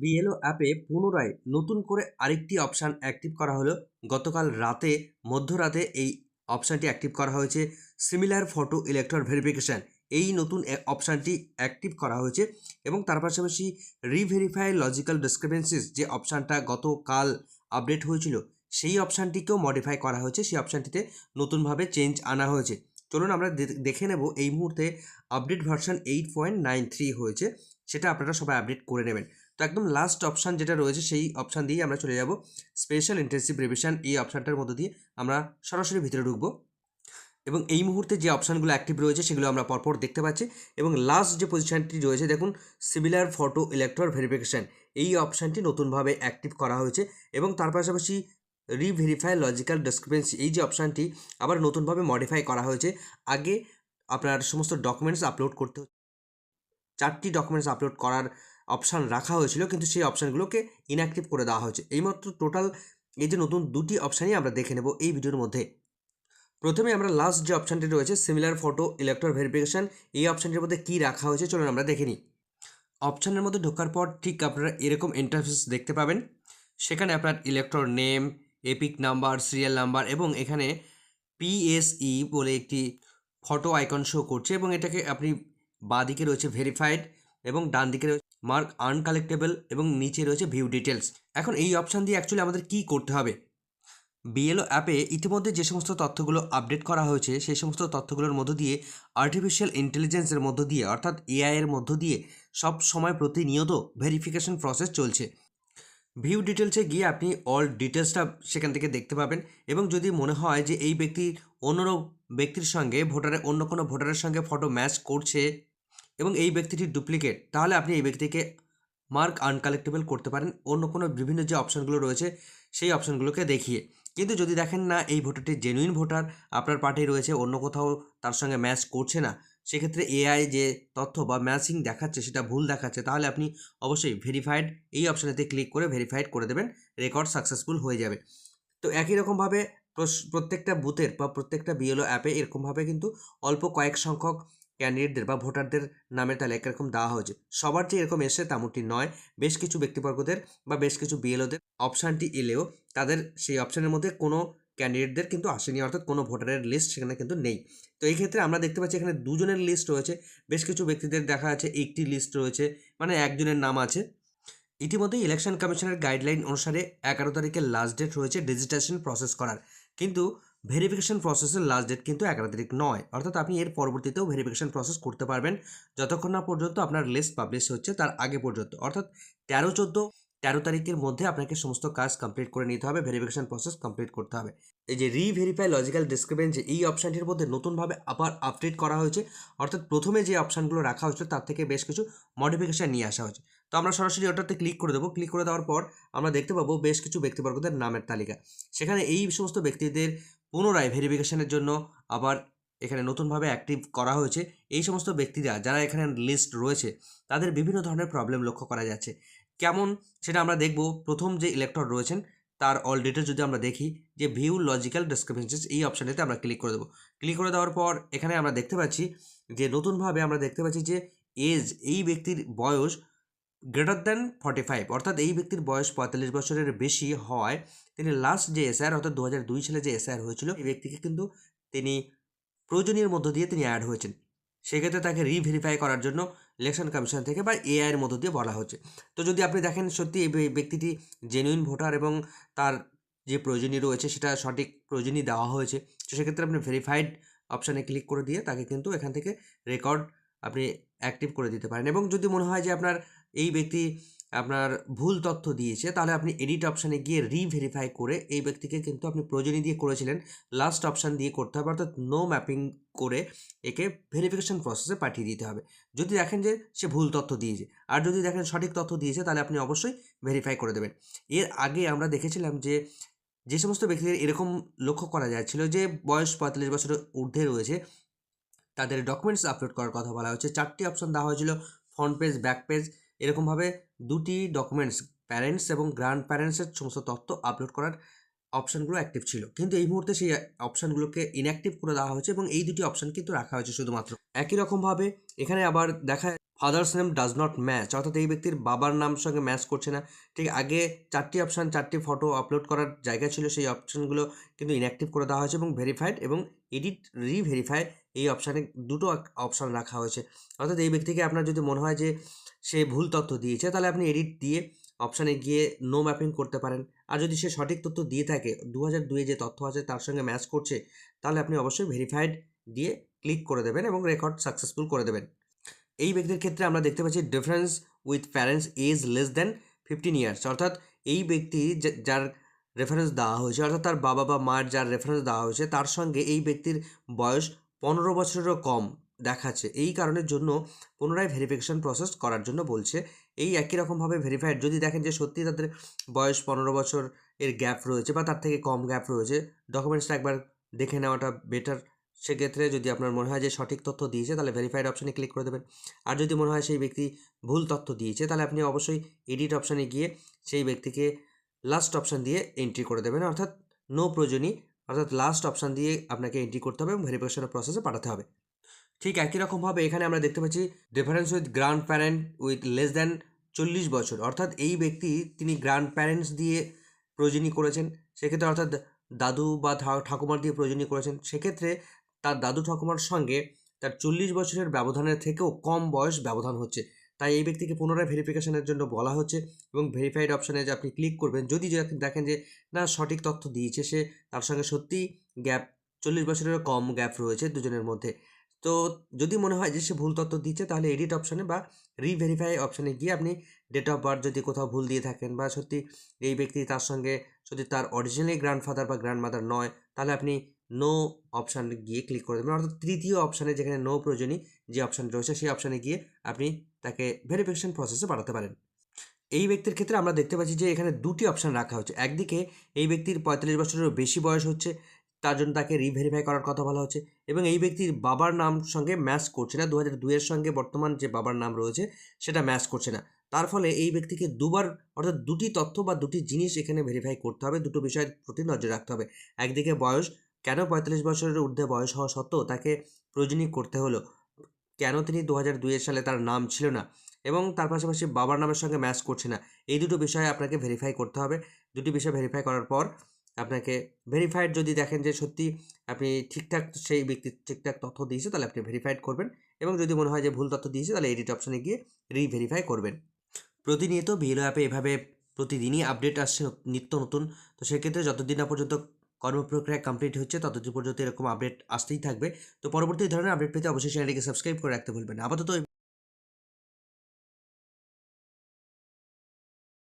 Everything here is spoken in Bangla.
বিএলও অ্যাপে পুনরায় নতুন করে আরেকটি অপশান অ্যাক্টিভ করা হলো। গতকাল রাতে, মধ্যরাতে এই অপশানটি অ্যাক্টিভ করা হয়েছে। সিমিলার ফটো ইলেকট্রন ভেরিফিকেশান, এই নতুন অপশানটি অ্যাক্টিভ করা হয়েছে এবং তার পাশাপাশি রিভেরিফাই লজিক্যাল ডিসক্রিপেন্সিস যে অপশানটা গতকাল আপডেট হয়েছিল, সেই অপশানটিকেও মডিফাই করা হয়েছে। সেই অপশানটিতে নতুনভাবে চেঞ্জ আনা হয়েছে। চলুন আমরা দেখে নেব এই মুহূর্তে update version eight point nine three হয়েছে, সেটা আপনারা সবাই আপডেট করে নেবেন। তো একদম লাস্ট অপশান যেটা রয়েছে, সেই অপশান দিয়েই আমরা চলে যাব। স্পেশাল ইন্টেন্সিভ রিভিশন এই অপশানটার মধ্য দিয়ে আমরা সরাসরি ভিতরে ঢুকবো। এবং এই মুহূর্তে যে অপশানগুলো অ্যাক্টিভ রয়েছে, সেগুলো আমরা পরপর দেখতে পাচ্ছি। এবং লাস্ট যে পজিশনটি রয়েছে, দেখুন সিমিলার ফটো ইলেকট্রন ভেরিফিকেশান এই অপশানটি নতুনভাবে অ্যাক্টিভ করা হয়েছে। এবং তার পাশাপাশি রিভেরিফাই লজিক্যাল ডিসক্রিপেন্সি এই যে অপশানটি আবার নতুনভাবে মডিফাই করা হয়েছে। আগে আপনার সমস্ত ডকুমেন্টস আপলোড করতে চারটি ডকুমেন্টস আপলোড করার অপশান রাখা হয়েছিল, কিন্তু সেই অপশানগুলোকে ইনঅ্যাক্টিভ করে দেওয়া হয়েছে। এইমাত্র টোটাল এই যে নতুন দুটি অপশানই আমরা দেখে নেব এই ভিডিওর মধ্যে। প্রথমে আমরা লাস্ট যে অপশানটি রয়েছে সিমিলার ফটো ইলেকট্রন ভেরিফিকেশান এই অপশানটির মধ্যে কী রাখা হয়েছে চলুন আমরা দেখে নিই। অপশানের মধ্যে ঢোকার পর ঠিক আপনারা এরকম ইন্টারফেস দেখতে পাবেন। সেখানে আপনার elector name EPIC number serial number এবং এখানে পিএসই বলে একটি ফটো আইকন শো করছে এবং এটাকে আপনি বাঁ দিকে রয়েছে ভেরিফাইড এবং ডান দিকে রয়েছে মার্ক আনকালেক্টেবল এবং নিচে রয়েছে ভিউ ডিটেলস এখন এই অপশান দিয়ে অ্যাকচুয়ালি আমাদের কী করতে হবে? বিএলও অ্যাপে ইতিমধ্যে যে সমস্ত তথ্যগুলো আপডেট করা হয়েছে, সেই সমস্ত তথ্যগুলোর মধ্য দিয়ে আর্টিফিশিয়াল ইন্টেলিজেন্সের মধ্য দিয়ে, অর্থাৎ এআই এর মধ্য দিয়ে সব সময় প্রতিনিয়ত ভেরিফিকেশন প্রসেস চলছে। ভিউ ডিটেলসে গিয়ে আপনি অল ডিটেলসটা সেখান থেকে দেখতে পাবেন এবং যদি মনে হয় যে এই ব্যক্তি অন্য ব্যক্তির সঙ্গে ভোটারের অন্য কোনো ভোটারের সঙ্গে ফটো ম্যাচ করছে এবং এই ব্যক্তিটি ডুপ্লিকেট তাহলে আপনি এই ব্যক্তিকে মার্ক আনকালেক্টেবল করতে পারেন। অন্য কোনো বিভিন্ন যে অপশানগুলো রয়েছে, সেই অপশানগুলোকে দেখিয়ে। কিন্তু যদি দেখেন না, এই ভোটারটি জেনুইন ভোটার, আপনার পার্টি রয়েছে, অন্য কোথাও তার সঙ্গে ম্যাচ করছে না, সেক্ষেত্রে এআই যে তথ্য বা ম্যাচিং দেখাচ্ছে, সেটা ভুল দেখাচ্ছে, তাহলে আপনি অবশ্যই ভেরিফাইড এই অপশানেতে ক্লিক করে ভেরিফাইড করে দেবেন রেকর্ড সাকসেসফুল হয়ে যাবে। তো একই রকমভাবে প্রত্যেকটা বুথের বা প্রত্যেকটা বিএলও অ্যাপে এরকমভাবে কিন্তু অল্প কয়েক সংখ্যক ক্যান্ডিডেটদের বা ভোটারদের নামের তালিকা এরকম দেওয়া হয়েছে। সবার যে এরকম এসে তেমনটি নয়। বেশ কিছু ব্যক্তিবর্গদের বা বেশ কিছু বিএলওদের অপশানটি এলেও তাদের সেই অপশানের মধ্যে কোনো ক্যান্ডিডেটদের কিন্তু আসেনি, অর্থাৎ কোনো ভোটারের লিস্ট সেখানে কিন্তু নেই। তো এই ক্ষেত্রে আমরা দেখতে পাচ্ছি এখানে দুজনের লিস্ট রয়েছে। বেশ কিছু ব্যক্তিদের দেখা আছে একটি লিস্ট রয়েছে মানে একজনের নাম আছে। ইতিমধ্যে ইলেকশন কমিশনের গাইডলাইন অনুসারে এগারো তারিখের লাস্ট ডেট রয়েছে ডিজিটেশন প্রসেস করার। কিন্তু ভেরিফিকেশন প্রসেসের লাস্ট ডেট কিন্তু এগারো তারিখ নয়। অর্থাৎ আপনি এর পরবর্তীতেও ভেরিফিকেশন প্রসেস করতে পারবেন। যতক্ষণ না পর্যন্ত আপনার লিস্ট পাবলিশ হচ্ছে তার আগে পর্যন্ত। অর্থাৎ তেরো, চোদ্দ, তেরো তারিখের মধ্যে আপনাকে সমস্ত কাজ কমপ্লিট করে নিতে হবে ভেরিফিকেশন প্রসেস কমপ্লিট করতে হবে। এই যে রিভেরিফাই লজিক্যাল ডিসক্রিপেন্সি এই অপশানটির মধ্যে নতুনভাবে আবার আপডেট করা হয়েছে, অর্থাৎ প্রথমে যে অপশানগুলো রাখা হয়েছিল তার থেকে বেশ কিছু মডিফিকেশান নিয়ে আসা হয়েছে। তো আমরা সরাসরি ওটাতে ক্লিক করে দেবো। ক্লিক করে দেওয়ার পর আমরা দেখতে পাবো বেশ কিছু ব্যক্তিবর্গদের নামের তালিকা। সেখানে এই সমস্ত ব্যক্তিদের পুনরায় ভেরিফিকেশনের জন্য আবার এখানে নতুনভাবে অ্যাক্টিভ করা হয়েছে। এই সমস্ত ব্যক্তিরা যারা এখানে লিস্ট রয়েছে, তাদের বিভিন্ন ধরনের প্রবলেম লক্ষ্য করা যাচ্ছে। কেমন সেটা আমরা দেখব। প্রথম যে ইলেক্টর রয়েছেন, তার অল ডিটেলস যদি আমরা দেখি, যে ভিউ লজিক্যাল ডিসক্রিপেন্সিস এই অপশানটিতে আমরা ক্লিক করে দেবো। ক্লিক করে দেওয়ার পর এখানে আমরা দেখতে পাচ্ছি যে নতুনভাবে আমরা দেখতে পাচ্ছি যে এজ এই ব্যক্তির বয়স গ্রেটার দ্যান ফর্টি ফাইভ অর্থাৎ এই ব্যক্তির বয়স পঁয়তাল্লিশ বছরের বেশি হওয়ায় তিনি লাস্ট যে এসআর অর্থাৎ দু দুই সালে যে এসআর হয়েছিল, এই ব্যক্তিকে কিন্তু তিনি প্রয়োজনীয় মধ্য দিয়ে তিনি অ্যাড হয়েছেন। সেক্ষেত্রে তাকে রিভেরিফাই করার জন্য ইলেকশন কমিশন থেকে বা এআইয়ের মধ্য দিয়ে বলা হচ্ছে তো যদি আপনি দেখেন সত্যি এই ব্যক্তিটি জেনুইন ভোটার এবং তার যে প্রয়োজনীয় রয়েছে সেটা সঠিক প্রয়োজনীয় দেওয়া হয়েছে। তো সেক্ষেত্রে আপনি ভেরিফাইড অপশানে ক্লিক করে দিয়ে তাকে কিন্তু এখান থেকে রেকর্ড আপনি অ্যাক্টিভ করে দিতে পারেন। এবং যদি মনে হয় যে আপনার এই ব্যক্তি আপনার ভুল তথ্য দিয়েছে, তাহলে আপনি এডিট অপশানে গিয়ে রিভেরিফাই করে এই ব্যক্তিকে কিন্তু আপনি প্রয়োজনীয় দিয়ে করেছিলেন। লাস্ট অপশান দিয়ে করতে হবে, অর্থাৎ নো ম্যাপিং করে একে ভেরিফিকেশন প্রসেসে পাঠিয়ে দিতে হবে। যদি দেখেন যে সে ভুল তথ্য দিয়েছে, আর যদি দেখেন সঠিক তথ্য দিয়েছে, তাহলে আপনি অবশ্যই ভেরিফাই করে দেবেন। এর আগে আমরা দেখেছিলাম যে যে সমস্ত ব্যক্তিদের এরকম লক্ষ্য করা যাচ্ছিল যে, বয়স পঁয়তাল্লিশ বছরের ঊর্ধ্বে রয়েছে, তাদের ডকুমেন্টস আপলোড করার কথা বলা হয়েছে। চারটি অপশান দেওয়া হয়েছিল ফ্রন্ট পেজ ব্যাক পেজ এরকমভাবে দুটি ডকুমেন্টস প্যারেন্টস এবং গ্র্যান্ড প্যারেন্টসের সমস্ত তথ্য আপলোড করার অপশানগুলো অ্যাক্টিভ ছিল। কিন্তু এই মুহূর্তে সেই অপশানগুলোকে ইনঅ্যাক্টিভ করে দেওয়া হয়েছে এবং এই দুটি অপশান কিন্তু রাখা হয়েছে শুধুমাত্র। একই রকমভাবে এখানে আবার দেখা father's name does not match অর্থাৎ এই ব্যক্তির বাবার নাম সঙ্গে ম্যাচ করছে না। ঠিক আগে চারটি অপশান চারটি ফটো আপলোড করার জায়গা ছিল, সেই অপশানগুলো কিন্তু ইনঅ্যাক্টিভ করে দেওয়া হয়েছে এবং ভেরিফাইড এবং এডিট রিভেরিফাই এই অপশানে দুটো অপশান রাখা হয়েছে। অর্থাৎ এই ব্যক্তিকে আপনার যদি মনে হয় যে সে ভুল তথ্য দিয়েছে, তাহলে আপনি এডিট দিয়ে অপশানে গিয়ে নো ম্যাপিং করতে পারেন। আর যদি সে সঠিক তথ্য দিয়ে থাকে দু হাজার যে তথ্য আছে তার সঙ্গে ম্যাচ করছে, তাহলে আপনি অবশ্যই ভেরিফাইড দিয়ে ক্লিক করে দেবেন এবং রেকর্ড সাকসেসফুল করে দেবেন। এই ব্যক্তির ক্ষেত্রে আমরা দেখতে পাচ্ছি difference with parents age less than fifteen years অর্থাৎ এই ব্যক্তি যার রেফারেন্স দেওয়া হয়েছে, অর্থাৎ তার বাবা বা মার যার রেফারেন্স দেওয়া হয়েছে, তার সঙ্গে এই ব্যক্তির বয়স পনেরো বছরেরও কম। দেখাচ্ছে। এই কারণের জন্য পুনরায় ভেরিফিকেশান প্রসেস করার জন্য বলছে। এই একই রকমভাবে ভেরিফাইড যদি দেখেন যে সত্যি তাদের বয়স পনেরো বছর এর গ্যাপ রয়েছে বা তার থেকে কম গ্যাপ রয়েছে ডকুমেন্টসটা একবার দেখে নেওয়াটা বেটার সেক্ষেত্রে যদি আপনার মনে হয় যে সঠিক তথ্য দিয়েছে, তাহলে ভেরিফাইড অপশানে ক্লিক করে দেবেন। আর যদি মনে হয় সেই ব্যক্তি ভুল তথ্য দিয়েছে, তাহলে আপনি অবশ্যই এডিট অপশানে গিয়ে সেই ব্যক্তিকে লাস্ট অপশান দিয়ে এন্ট্রি করে দেবেন। অর্থাৎ নো প্রয়োজনই অর্থাৎ লাস্ট অপশান দিয়ে আপনাকে এন্ট্রি করতে হবে এবং ভেরিফিকেশনের প্রসেসে পাঠাতে হবে। ঠিক একই রকমভাবে এখানে আমরা দেখতে পাচ্ছি difference with grand parent with less than চল্লিশ বছর। অর্থাৎ এই ব্যক্তি তিনি গ্র্যান্ড প্যারেন্টস দিয়ে প্রয়োজনই করেছেন, সেক্ষেত্রে অর্থাৎ দাদু বা ঠাকুমার দিয়ে প্রয়োজনই করেছেন, সেক্ষেত্রে তার দাদু ঠাকুমার সঙ্গে তার চল্লিশ বছরের ব্যবধানের থেকেও কম বয়স ব্যবধান হচ্ছে। তাই এই ব্যক্তিকে পুনরায় ভেরিফিকেশনের জন্য বলা হচ্ছে এবং ভেরিফাইড অপশানে যে আপনি ক্লিক করবেন, যদি দেখেন যে না, সঠিক তথ্য দিয়েছে সে, তার সঙ্গে সত্যিই গ্যাপ চল্লিশ বছরেরও কম গ্যাপ রয়েছে দুজনের মধ্যে। তো যদি মনে হয় যে সে ভুল তথ্য দিচ্ছে, তাহলে এডিট অপশানে বা রিভেরিফাই অপশানে গিয়ে আপনি ডেট অফ বার্থ যদি কোথাও ভুল দিয়ে থাকেন বা সত্যি এই ব্যক্তি তার সঙ্গে যদি তার অরিজিনালি গ্র্যান্ডফাদার বা গ্র্যান্ডমাদার নয়, তাহলে আপনি নো অপশান গিয়ে ক্লিক করে দেবেন। অর্থাৎ তৃতীয় অপশানে যেখানে নো প্রয়োজনই যে অপশান রয়েছে, সেই অপশানে গিয়ে আপনি তাকে ভেরিফিকেশন প্রসেসে পাঠাতে পারেন। এই ব্যক্তির ক্ষেত্রে আমরা দেখতে পাচ্ছি যে এখানে দুটি অপশান রাখা হচ্ছে। একদিকে এই ব্যক্তির পঁয়তাল্লিশ বছরেরও বেশি বয়স হচ্ছে তার জন্য তাকে রিভেরিফাই করার কথা বলা হচ্ছে এবং এই ব্যক্তির বাবার নাম সঙ্গে ম্যাচ করছে না। দু হাজার দুইয়ের সঙ্গে বর্তমান যে বাবার নাম রয়েছে সেটা ম্যাচ করছে না। তার ফলে এই ব্যক্তিকে দুবার অর্থাৎ দুটি তথ্য বা দুটি জিনিস এখানে ভেরিফাই করতে হবে। দুটো বিষয়ের প্রতি নজর রাখতে হবে। একদিকে বয়স, কেন পঁয়তাল্লিশ বছরের ঊর্ধ্বে বয়স হওয়া সত্ত্বেও তাকে প্রয়োজনীয় করতে হলো? কেন তিনি দু হাজার দুইয়ের সালে তার নাম ছিল না? এবং তার পাশাপাশি বাবার নামের সঙ্গে ম্যাচ করছে না? এই দুটো বিষয়ে আপনাকে ভেরিফাই করতে হবে। দুটি বিষয় ভেরিফাই করার পর আপনাকে ভেরিফাইড যদি দেখেন যে সত্যি আপনি ঠিকঠাক সেই ব্যক্তি ঠিকঠাক তথ্য দিয়েছে, তাহলে আপনি ভেরিফাইড করবেন। এবং যদি মনে হয় যে ভুল তথ্য দিয়েছে, তাহলে এডিট অপশানে গিয়ে রিভেরিফাই করবেন। প্রতিনিয়ত ভিলো অ্যাপে এভাবে প্রতিদিনই আপডেট আসছে নিত্য নতুন। তো সেক্ষেত্রে যতদিন না পর্যন্ত কর্মপ্রক্রিয়া কমপ্লিট হচ্ছে, ততদিন পর্যন্ত এরকম আপডেট আসতেই থাকবে। তো পরবর্তী ধরনের আপডেট পেতে অবশ্যই চ্যানেলটিকে সাবস্ক্রাইব করে রাখতে ভুলবেন আপাতত